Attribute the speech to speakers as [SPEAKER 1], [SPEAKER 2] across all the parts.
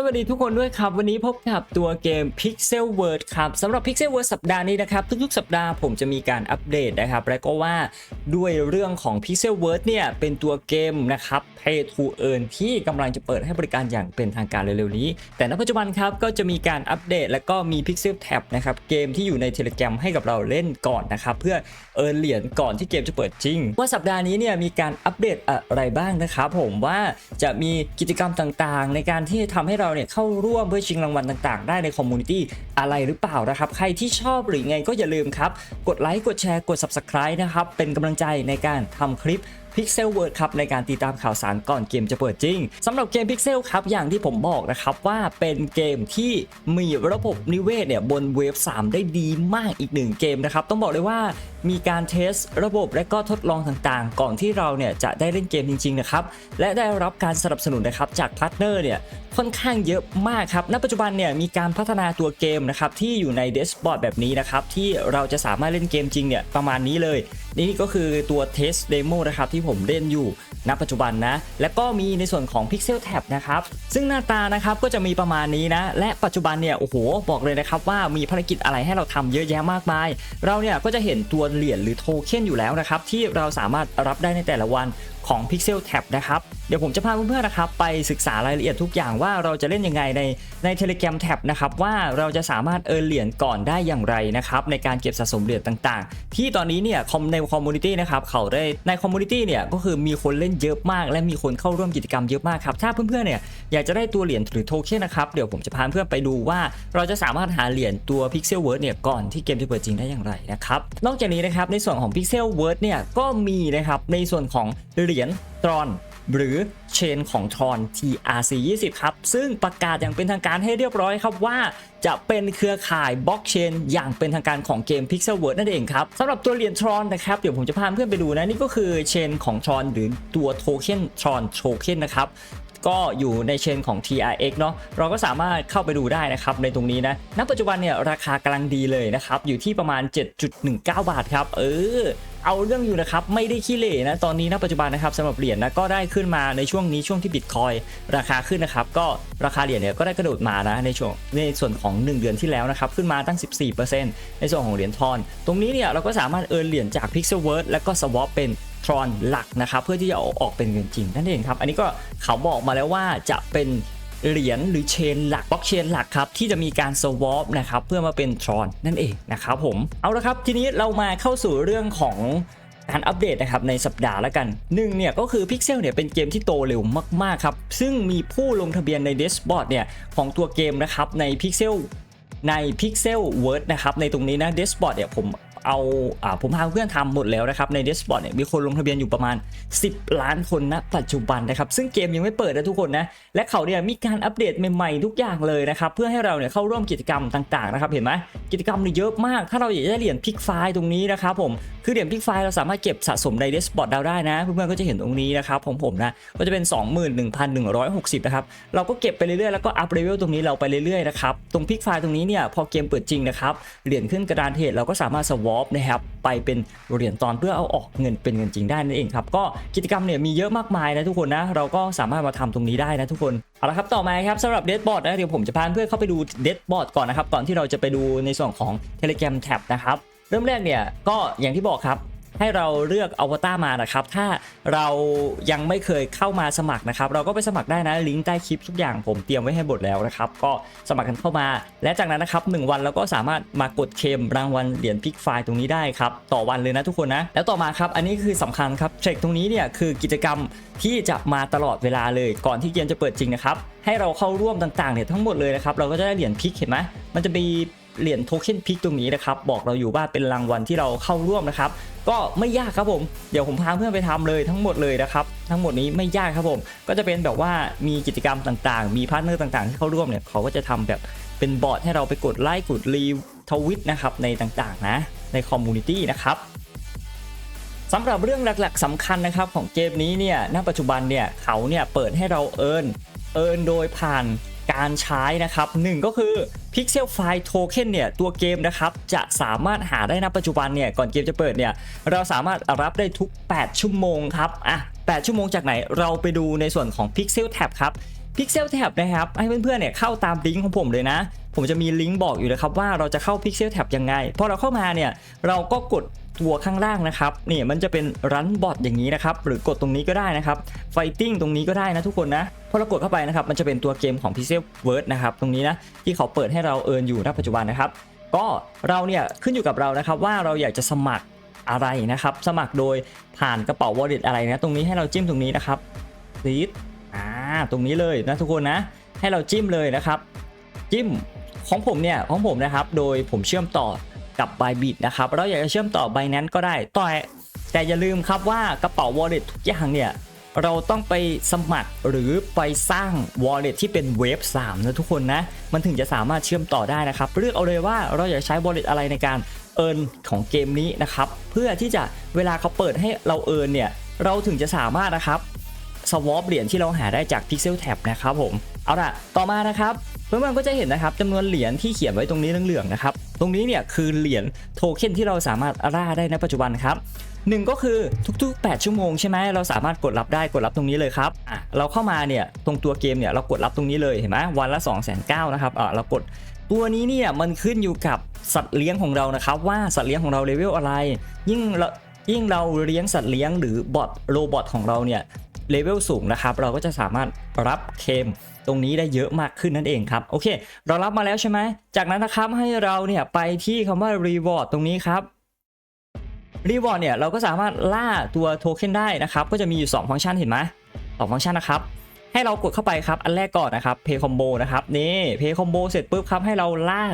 [SPEAKER 1] สวัสดีทุกคนด้วยครับ วันนี้พบกับตัวเกม Pixel World ครับสำหรับ Pixel World สัปดาห์นี้นะครับ ทุกๆ สัปดาห์ผมจะมีการอัปเดตนะครับ และก็ว่าด้วยเรื่องของ Pixel World เนี่ย เป็นตัวเกมนะครับ Pay to Earn ที่กำลังจะเปิดให้บริการอย่างเป็นทางการเร็วๆนี้ แต่ณปัจจุบันครับ ก็จะมีการอัปเดต และก็มี Pixel Tab นะครับ เกมที่อยู่ใน Telegram ให้กับเราเล่นก่อนนะครับ เพื่อเอินเหรียญก่อนที่เกมจะเปิดจริง ว่าสัปดาห์นี้เนี่ยมีการอัปเดตอะไรบ้างนะครับผมว่าจะมีกิจกรรมต่างๆ ในการที่ทำให้เราเนี่ยเข้าร่วมเพื่อชิงรางวัลต่างๆ ได้ในคอมมูนิตี้อะไรหรือเปล่านะครับ ใครที่ชอบหรือไงก็อย่าลืมครับ กดไลค์กดแชร์กด Subscribe นะครับ เป็นกำลังใจในการทำคลิป Pixel World ครับในการติดตามข่าวสารก่อนเกมจะเปิดจริงสำหรับเกม Pixel ครับอย่างที่ผมบอกนะครับว่าเป็นเกมที่มีระบบนิเวศเนี่ยบนเวฟ 3 ได้ดีมากอีกหนึ่งเกมนะครับต้องบอกเลยว่ามีการเทสระบบและก็ทดลองต่างๆ ก่อนที่เราเนี่ยจะได้เล่นเกมจริงๆนะครับและได้รับการสนับสนุนนะครับจากพาร์ทเนอร์เนี่ยค่อนข้างเยอะมากครับ ณ ปัจจุบันเนี่ยมีการพัฒนาตัวเกมนะครับที่อยู่ในเดสบอร์ดแบบนี้นะครับที่เราจะสามารถเล่นเกมจริงเนี่ยประมาณนี้เลย นี่ก็คือตัวเทสเดโมนะครับที่ผมเล่นอยู่ ณปัจจุบันนะ และก็มีในส่วนของ Pixel Tab นะครับ ซึ่งหน้าตานะครับก็จะมีประมาณนี้นะ และปัจจุบันเนี่ยโอ้โหบอกเลยนะครับว่ามีภารกิจอะไรให้เราทำเยอะแยะมากมาย เราเนี่ยก็จะเห็นตัวเหรียญหรือโทเค็นอยู่แล้วนะครับที่เราสามารถรับได้ในแต่ละวันของ Pixel Tab นะครับเดี๋ยวผมจะพาเพื่อนๆนะครับไปศึกษารายละเอียดทุกอย่างว่าเราจะเล่นยังไงในใน Telegram Tab นะครับว่าเราจะสามารถเอินเหรียญก่อนได้อย่างไรนะครับในการเก็บสะสมเหรียญต่างๆ ที่ตอนนี้เนี่ยคอมในคอมมูนิตี้นะครับเขาได้ในคอมมูนิตี้เนี่ยก็คือมีคนเล่นเยอะมาก และมีคนเข้าร่วมกิจกรรมเยอะมากครับ ถ้าเพื่อนๆเนี่ยอยากจะได้ตัวเหรียญหรือโทเค็นนะครับ เดี๋ยวผมจะพาเพื่อนไปดูว่าเราจะสามารถหาเหรียญตัว Pixel Word เนี่ยก่อนที่เกมจะเปิดจริงได้อย่างไรนะครับ นอกจากนี้นะครับในส่วนของ Pixel Word เนี่ยก็มีนะครับในส่วนของเหรียญตรอน หรือเชนของทรอน TRC 20ครับ ซึ่งประกาศอย่างเป็นทางการให้เรียบร้อยครับว่าจะเป็นเครือข่ายบล็อกเชนอย่างเป็นทางการของเกม Pixel World นั่นเองครับสำหรับตัวเหรียญทรอนนะครับ เดี๋ยวผมจะพาเพื่อนไปดูนะ นี่ก็คือเชนของทรอนหรือตัวโทเค็นทรอนโทเค็นนะครับ ก็อยู่ในเชนของ TRX เนาะเราก็สามารถเข้าไปดูได้นะครับในตรงนี้นะณปัจจุบันเนี่ยราคากำลังดีเลยนะครับอยู่ที่ประมาณ 7.19 บาทครับเออเอาเรื่องอยู่นะครับไม่ได้ขี้เหร่นะตอนนี้ณปัจจุบันนะครับสำหรับเหรียญนะก็ได้ขึ้นมาในช่วงนี้ช่วงที่บิตคอยราคาขึ้นนะครับก็ราคาเหรียญเนี่ยก็ได้กระโดดมานะในช่วงในส่วนของ 1 เดือนที่แล้วนะครับขึ้นมาตั้ง 14%ในส่วนของเหรียญทอน ตรงนี้เนี่ยเราก็สามารถเอินเหรียญจาก Pixel World แล้วก็ swap เป็น ทรอนหลักนะครับ เพื่อที่จะออกเป็นเงินจริงนั่นเองครับ อันนี้ก็เขาบอกมาแล้วว่าจะเป็นเหรียญหรือเชนหลักบล็อกเชนหลักครับที่จะมีการสวอปนะครับเพื่อมาเป็นทรอนนั่นเองนะครับผมเอาละครับทีนี้เรามาเข้าสู่เรื่องของการอัปเดตนะครับในสัปดาห์แล้วกันหนึ่งเนี่ยก็คือ Pixel เนี่ยเป็นเกมที่โตเร็วมากๆครับซึ่งมีผู้ลงทะเบียนใน d a s h b o a r d เนี่ยของตัวเกมนะครับใน Pixel ใน Pixel Word นะครับในตรงนี้นะ d a s h b o a r d เนี่ยผม เอาอาผมพาเพื่อนทำหมดแล้วนะครับ ใน d a s h b o a r d เนี่ยมีคนลงทะเบียนอยู่ประมาณ 10 ล้านคนณปัจจุบันนะครับ ซึ่งเกมยังไม่เปิดนะทุกคนนะ และเขาเนี่ยมีการอัปเดตใหม่ๆ ทุกอย่างเลยนะครับ เพื่อให้เราเนี่ยเข้าร่วมกิจกรรมต่างๆนะครับ เห็นไหมกิจกรรมเนี่ยเยอะมาก ถ้าเราอยากได้เหรียญพิกไฟตรงนี้นะครับผม คือเหรียญพิกไฟเราสามารถเก็บสะสมใน d a s h b o a r d เราได้นะ เพื่อนๆก็จะเห็นตรงนี้นะครับของผมนะก็จะเป็น 21,160นะครับ เราก็เก็บไปเรื่อยๆแล้วก็อัพเลเวลตรงนี้เราไปเรื่อยๆนะครับ ตรงพิกไฟตรงนี้เนี่ยพอเกมเปิดจริงนะครับเหรียญขึ้นกระดานเทรดเราก็สามารถสวอปนะครับไปเป็นเหรียญตอนเพื่อเอาออกเงินเป็นเงินจริงได้นั่นเองครับก็กิจกรรมเนี่ยมีเยอะมากมายนะทุกคนนะเราก็สามารถมาทำตรงนี้ได้นะทุกคนเอาละครับต่อมาครับสำหรับเดสบอร์ดนะเดี๋ยวผมจะพาเพื่อนเข้าไปดูเดสบอร์ดก่อนนะครับก่อนที่เราจะไปดูในส่วนของ Telegram Tab นะครับเริ่มแรกเนี่ยก็อย่างที่บอกครับ ให้เราเลือกอวตารมานะครับ ถ้าเรายังไม่เคยเข้ามาสมัครนะครับ เราก็ไปสมัครได้นะลิงก์ใต้คลิปทุกอย่างผมเตรียมไว้ให้หมดแล้วนะครับ ก็สมัครกันเข้ามา และจากนั้นนะครับ1วันเราก็สามารถมากดเคมรางวัลเหรียญพิกไฟล์ตรงนี้ได้ครับต่อวันเลยนะทุกคนนะแล้วต่อมาครับอันนี้คือสำคัญครับเทรคตรงนี้เนี่ยคือกิจกรรมที่จะมาตลอดเวลาเลยก่อนที่เกมจะเปิดจริงนะครับให้เราเข้าร่วมต่างๆเนี่ยทั้งหมดเลยนะครับเราก็จะได้เหรียญพิกเห็นไหมมันจะมี เหรียญโทเค็นพิกตรงนี้นะครับบอกเราอยู่ว่าเป็นรางวัลที่เราเข้าร่วมนะครับก็ไม่ยากครับผมเดี๋ยวผมพาเพื่อนไปทำเลยทั้งหมดเลยนะครับทั้งหมดนี้ไม่ยากครับผม ก็จะเป็นแบบว่ามีกิจกรรมต่างๆ มีพาร์ทเนอร์ต่างๆ ที่เข้าร่วมเนี่ยเขาก็จะทำแบบเป็นบอร์ดให้เราไปกดไลค์กดรีทวิตนะครับในต่างๆนะในคอมมูนิตี้นะครับสำหรับเรื่องหลักๆสำคัญนะครับของเกมนี้เนี่ย ณ ปัจจุบันเนี่ยเขาเนี่ยเปิดให้เราเอิร์นเอิร์นโดยผ่าน การใช้นะครับหนึ่งก็คือ Pixel File Token เนี่ยตัวเกมนะครับจะสามารถหาได้ณปัจจุบันเนี่ยก่อนเกมจะเปิดเนี่ยเราสามารถรับได้ทุก 8 ชั่วโมงครับอะ8ชั่วโมงจากไหนเราไปดูในส่วนของ Pixel Tab ครับ Pixel Tab นะครับให้เพื่อนๆเนี่ยเข้าตามลิงก์ของผมเลยนะ ผมจะมีลิงก์บอกอยู่นะครับว่าเราจะเข้า Pixel Tab ยังไง พอเราเข้ามาเนี่ยเราก็กดตัวข้างล่างนะครับนี่มันจะเป็นรันบอทอย่างนี้นะครับหรือกดตรงนี้ก็ได้นะครับ Fighting ตรงนี้ก็ได้นะทุกคนนะพอเรากดเข้าไปนะครับมันจะเป็นตัวเกมของ Pixel Word นะครับตรงนี้นะที่เขาเปิดให้เราเอินอยู่ณปัจจุบันนะครับก็เราเนี่ยขึ้นอยู่กับเรานะครับว่าเราอยากจะสมัครอะไรนะครับ สมัครโดยผ่านกระเป๋า wallet อะไรนะตรงนี้ให้เราจิ้มตรงนี้นะครับซีดอ่าตรงนี้เลยนะทุกคนนะให้เราจิ้มเลยนะครับ จิ้ม ของผมเนี่ยของผมนะครับโดยผมเชื่อมต่อกับ Bybit นะครับเราอยากจะเชื่อมต่อ Binance ก็ได้ต่อแต่อย่าลืมครับว่ากระเป๋า wallet ทุกอย่างเนี่ยเราต้องไปสมัครหรือไปสร้าง wallet ที่เป็นเวฟ3นะทุกคนนะ มันถึงจะสามารถเชื่อมต่อได้นะครับ เลือกเอาเลยว่าเราอยากใช้ wallet อะไรในการเอิร์นของเกมนี้นะครับ เพื่อที่จะเวลาเขาเปิดให้เราเอิร์นเนี่ยเราถึงจะสามารถนะครับสวอปเหรียญที่เราหาได้จาก Pixel Tab นะครับผม เอาล่ะ ต่อมานะครับ เพื่อนๆก็จะเห็นนะครับจำนวนเหรียญที่เขียนไว้ตรงนี้เหลืองๆนะครับ ตรงนี้เนี่ยคือเหรียญโทเค็นที่เราสามารถล่าได้ในปัจจุบันครับหนึ่งก็คือทุกๆ 8 ชั่วโมงใช่ไหมเราสามารถกดรับได้กดรับตรงนี้เลยครับอะเราเข้ามาเนี่ยตรงตัวเกมเนี่ยเรากดรับตรงนี้เลยเห็นไหมวันละ2 9 0 0 0นะครับอะเรากดตัวนี้เนี่ยมันขึ้นอยู่กับสัตว์เลี้ยงของเรานะครับว่าสัตว์เลี้ยงของเราเลเวลอะไร ยิ่งเรายิ่งเราเลี้ยงสัตว์เลี้ยงหรือบอทโรบอทของเราเนี่ยเลเวลสูงนะครับ เราก็จะสามารถรับเคม ตรงนี้ได้เยอะมากขึ้นนั่นเองครับโอเค เรารับมาแล้วใช่ไหมจากนั้นนะครับให้เราเนี่ยไปที่คำว่า reward ตรงนี้ครับ reward เนี่ยเราก็สามารถล่าตัวโทเค็นได้นะครับ ก็จะมีอยู่ 2 ฟังก์ชันเห็นไหมสองฟังก์ชันนะครับ ให้เรากดเข้าไปครับ อันแรกก่อนนะครับ pay combo นะครับนี่ pay combo เสร็จปุ๊บครับ ให้เราล่า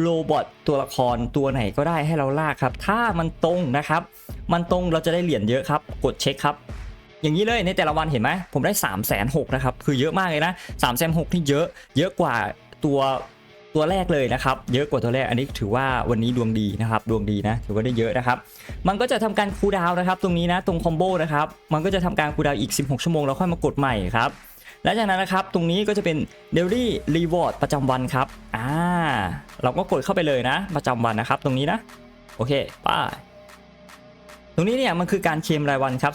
[SPEAKER 1] โรบอทตัวละครตัวไหนก็ได้ให้เราล่าครับ ถ้ามันตรงนะครับ มันตรงเราจะได้เหรียญเยอะครับ กดเช็คครับ อย่างนี้เลยในแต่ละวันเห็นไหมผมได้3ามแสนหกนะครับคือเยอะมากเลยนะ3ามแสนหกที่เยอะเยอะกว่าตัวตัวแรกเลยนะครับ เยอะกว่าตัวแรกอันนี้ถือว่าวันนี้ดวงดีนะครับ ดวงดีนะถือว่าได้เยอะนะครับ มันก็จะทำการคูลดาวน์นะครับ ตรงนี้นะตรงคอมโบนะครับ มันก็จะทำการคูลดาวน์อีก 16 ชั่วโมงแล้วค่อยมากดใหม่ครับและจากนั้นนะครับ ตรงนี้ก็จะเป็น daily reward ประจำวันครับอ่าเราก็กดเข้าไปเลยนะ ประจำวันนะครับ ตรงนี้นะ โอเคไป้า ตรงนี้เนี่ยมันคือการเคมรายวันครับ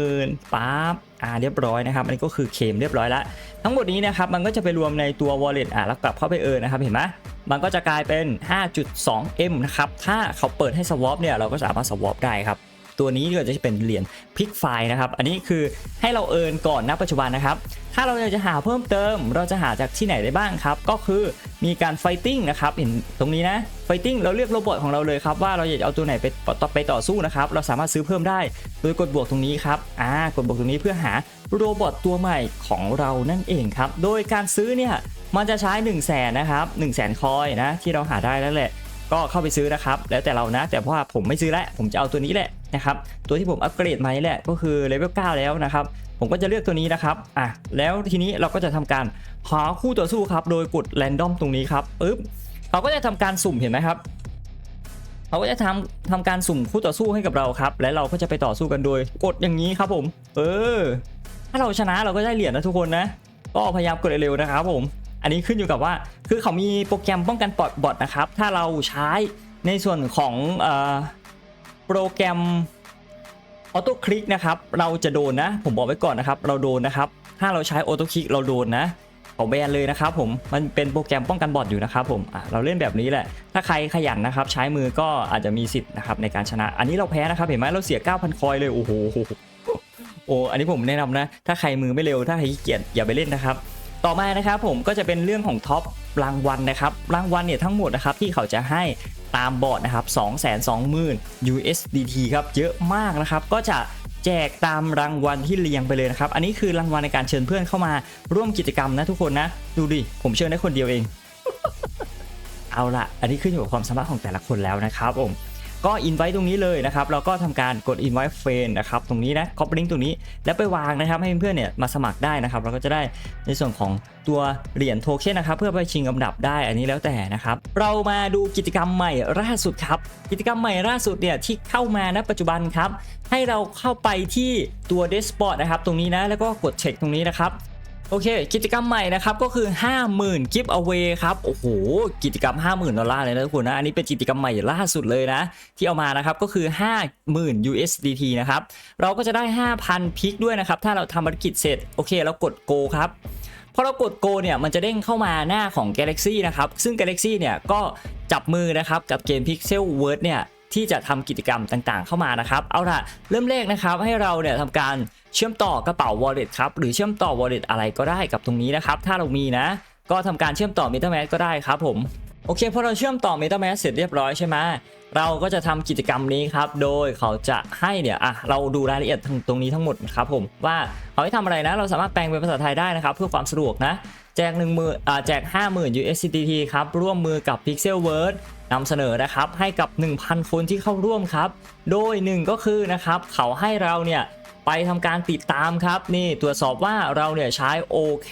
[SPEAKER 1] 20,000ปั๊บอ่าเรียบร้อยนะครับ อันนี้ก็คือเคมเรียบร้อยแล้ว ทั้งหมดนี้นะครับมันก็จะไปรวมในตัว wallet อ่าแล้วกลับเข้าไปเออนะครับเห็นไหมมันก็จะกลายเป็น 5.2M นะครับถ้าเขาเปิดให้ swap เนี่ยเราก็สามารถ swap ได้ครับ ตัวนี้ก็จะเป็นเหรียญพิกไฟนะครับ อันนี้คือให้เราเอินก่อนณปัจจุบันนะครับ ถ้าเราอยากจะหาเพิ่มเติม เราจะหาจากที่ไหนได้บ้างครับ ก็คือมีการไฟติ้งนะครับ เห็นตรงนี้นะ ไฟติ้งเราเลือกโรบอทของเราเลยครับว่าเราอยากจะเอาตัวไหนไปต่อไปต่อสู้นะครับ เราสามารถซื้อเพิ่มได้โดยกดบวกตรงนี้ครับ อ่า กดบวกตรงนี้เพื่อหาโรบอทตัวใหม่ของเรานั่นเองครับ โดยการซื้อเนี่ยมันจะใช้1 0 0 0 0แสนนะครับ1 0 0 0 0แสนคอยนะที่เราหาได้แล้วแหละก็เข้าไปซื้อนะครับ แล้วแต่เรานะ แต่ว่าผมไม่ซื้อแล้วผมจะเอาตัวนี้แหละ นะครับตัวที่ผมอัปเกรดมานี่แหละก็คือเลเวล9แล้วนะครับผมก็จะเลือกตัวนี้นะครับอะแล้วทีนี้เราก็จะทำการหาคู่ต่อสู้ครับโดยกดแรนดอมตรงนี้ครับปึ๊บเขาก็จะทำการสุ่มเห็นไหมครับเขาก็จะทำทำการสุ่มคู่ต่อสู้ให้กับเราครับ และเราก็จะไปต่อสู้กันโดยกดอย่างนี้ครับผม เออ ถ้าเราชนะเราก็ได้เหรียญนะทุกคนนะ ก็พยายามกดเร็วๆนะครับผม อันนี้ขึ้นอยู่กับว่า คือเขามีโปรแกรมป้องกันปลอดบอทนะครับ ถ้าเราใช้ในส่วนของเอ่อ โปรแกรมออโต้คลิกนะครับ เราจะโดนนะ ผมบอกไว้ก่อนนะครับ เราโดนนะครับ ถ้าเราใช้ออโต้คลิกเราโดนนะขาแบนเลยนะครับผม มันเป็นโปรแกรมป้องกันบอทอยู่นะครับผมเราเล่นแบบนี้แหละ ถ้าใครขยันนะครับ ใช้มือก็อาจจะมีสิทธิ์นะครับในการชนะ อันนี้เราแพ้นะครับ เห็นไหมเราเสีย 9,000 คอยเลย โอ้โห โอ้ อันนี้ผมแนะนำนะ ถ้าใครมือไม่เร็ว ถ้าใครขี้เกียจอย่าไปเล่นนะครับ ต่อมานะครับผมก็จะเป็นเรื่องของท็อปรางวัลนะครับรางวัลเนี่ยทั้งหมดนะครับที่เขาจะให้ตามบอร์ดนะครับ220,000 USDT ครับเยอะมากนะครับก็จะแจกตามรางวัลที่เรียงไปเลยนะครับ อันนี้คือรางวัลในการเชิญเพื่อนเข้ามาร่วมกิจกรรมนะทุกคนนะ ดูดิ ผมเชิญได้คนเดียวเอง เอาละอันนี้ขึ้นอยู่กับความสามารถของแต่ละคนแล้วนะครับผม ก็อินไว้ตรงนี้เลยนะครับเราก็ทำการกดอินไว้เฟนนะครับตรงนี้นะคอปลิงตรงนี้แล้วไปวางนะครับให้เพื่อนๆเนี่ยมาสมัครได้นะครับเราก็จะได้ในส่วนของตัวเหรียญโทเค็นนะครับเพื่อไปชิงอันดับได้อันนี้แล้วแต่นะครับเรามาดูกิจกรรมใหม่ล่าสุดครับกิจกรรมใหม่ล่าสุดเนี่ยที่เข้ามาณปัจจุบันครับให้เราเข้าไปที่ตัวเดสปอร์ตนะครับตรงนี้นะแล้วก็กดเช็คตรงนี้นะครับ โอเค กิจกรรมใหม่นะครับก็คือ 50,000 Give Away ครับโอ้โหกิจกรรม 50,000ดอลลาร์เลยนะทุกคนนะอันนี้เป็นกิจกรรมใหม่ล่าสุดเลยนะ ที่เอามานะครับก็คือ 50,000 USDT นะครับเราก็จะได้ 5,000พิกด้วยนะครับถ้าเราทำภารกิจเสร็จโอเคเรากด Go ครับพอเรากด Go เนี่ยมันจะเด้งเข้ามาหน้าของ Galaxy นะครับซึ่ง Galaxy เนี่ยก็จับมือนะครับกับเกม Pixel World เนี่ยที่จะทำกิจกรรมต่างๆ เข้ามานะครับ เอาล่ะ เริ่มแรกนะครับให้เราเนี่ยทำการ เชื่อมต่อกระเป๋า Wallet ครับหรือเชื่อมต่อ Wallet อะไรก็ได้กับตรงนี้นะครับถ้าเรามีนะ ก็ทำการเชื่อมต่อ MetaMask ก็ได้ครับผมโอเคพอเราเชื่อมต่อ MetaMask เสร็จเรียบร้อยใช่ไหมเราก็จะทำกิจกรรมนี้ครับ โดยเขาจะให้เนี่ยอะเราดูรายละเอียดตรงนี้ทั้งหมดครับผมว่าเขาให้ทำอะไรนะ เราสามารถแปลงเป็นภาษาไทยได้นะครับ เพื่อความสะดวกนะ แจก1 0 0 0 0อ่าแจก50,000 USDT ครับ ร่วมมือกับ Pixel World นำเสนอนะครับให้กับ 1,000 คนที่เข้าร่วมครับ โดยหนึ่งก็คือนะครับเขาให้เราเนี่ย ไปทำการติดตามครับนี่ตรวจสอบว่าเราเนี่ยใช้ OK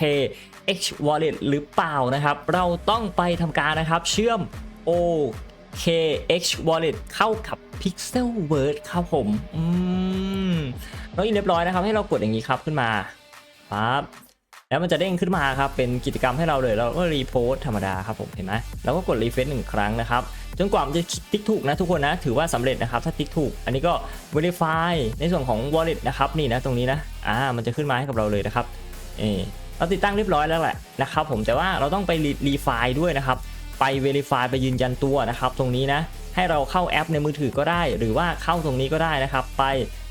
[SPEAKER 1] X Wallet หรือเปล่านะครับ เราต้องไปทำการนะครับเชื่อม OK X Wallet เข้ากับ Pixel World ครับผม อืมแล้วอีกเรียบร้อยนะครับ ให้เรากดอย่างนี้ครับขึ้นมาปั๊บ แล้วมันจะเด้งขึ้นมาครับเป็นกิจกรรมให้เราเลยเราก็รีโพสธรรมดาครับผมเห็นไหมแล้วก็กดรีเฟซหนึ่งครั้งนะครับจนกว่ามันจะติ๊กถูกนะทุกคนนะถือว่าสำเร็จนะครับถ้าติ๊กถูก อันนี้ก็ verify ในส่วนของ wallet นะครับนี่นะตรงนี้นะอ่ามันจะขึ้นมาให้กับเราเลยนะครับเออเราติดตั้งเรียบร้อยแล้วแหละนะครับผมแต่ว่าเราต้องไปรีไฟด้วยนะครับไป verify ไปยืนยันตัวนะครับตรงนี้นะให้เราเข้าแอปในมือถือก็ได้ หรือว่าเข้าตรงนี้ก็ได้นะครับ ไป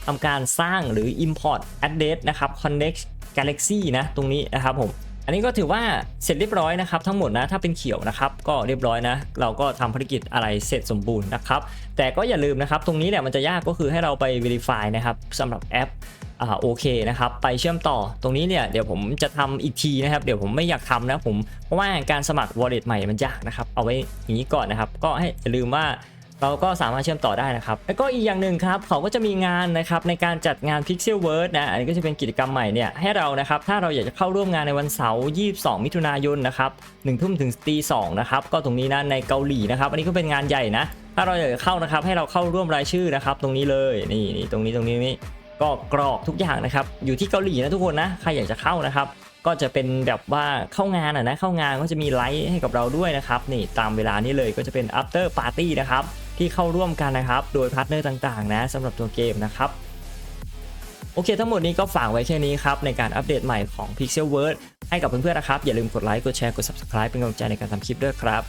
[SPEAKER 1] ทำการสร้างหรือ import address นะครับ connect galaxy นะตรงนี้นะครับผมอันนี้ก็ถือว่าเสร็จเรียบร้อยนะครับทั้งหมดนะถ้าเป็นเขียวนะครับก็เรียบร้อยนะ เราก็ทำภารกิจอะไรเสร็จสมบูรณ์นะครับแต่ก็อย่าลืมนะครับตรงนี้เนี่ยมันจะยากก็คือให้เราไป verify นะครับสำหรับแอปอ่าโอเคนะครับไปเชื่อมต่อตรงนี้เนี่ยเดี๋ยวผมจะทำอีกทีนะครับเดี๋ยวผมไม่อยากทำนะผมเพราะว่าการสมัคร wallet ใหม่มันยากนะครับเอาไว้อย่างนี้ก่อนนะครับก็ให้อย่าลืมว่า เราก็สามารถเชื่อมต่อได้นะครับแล้วก็อีกอย่างหนึ่งครับเขาก็จะมีงานนะครับในการจัดงาน Pixel World นะอันนี้ก็จะเป็นกิจกรรมใหม่เนี่ยให้เรานะครับถ้าเราอยากจะเข้าร่วมงานในวันเสาร์22 มิถุนายนนะครับ1ทุ่มถึงตี2นะครับก็ตรงนี้นะในเกาหลีนะครับอันนี้ก็เป็นงานใหญ่นะ ถ้าเราอยากจะเข้านะครับให้เราเข้าร่วมรายชื่อนะครับตรงนี้เลยนี่นี่ตรงนี้ตรงนี้นี่ก็กรอกทุกอย่างนะครับอยู่ที่เกาหลีนะทุกคนนะใครอยากจะเข้านะครับก็จะเป็นแบบว่าเข้างานอะนะเข้างานก็จะมีไลฟ์ให้กับเราด้วยนะครับนี่ตามเวลานี้เลยก็จะเป็น after party นะครับ ที่เข้าร่วมกันนะครับ โดยพาร์ทเนอร์ต่างๆ นะสำหรับตัวเกมนะครับโอเค ทั้งหมดนี้ก็ฝากไว้แค่นี้ครับ ในการอัปเดตใหม่ของ Pixel World ให้กับเพื่อนๆนะครับ อย่าลืมกดไลค์ กดแชร์ กด Subscribe เป็นกำลังใจในการทำคลิปด้วยครับ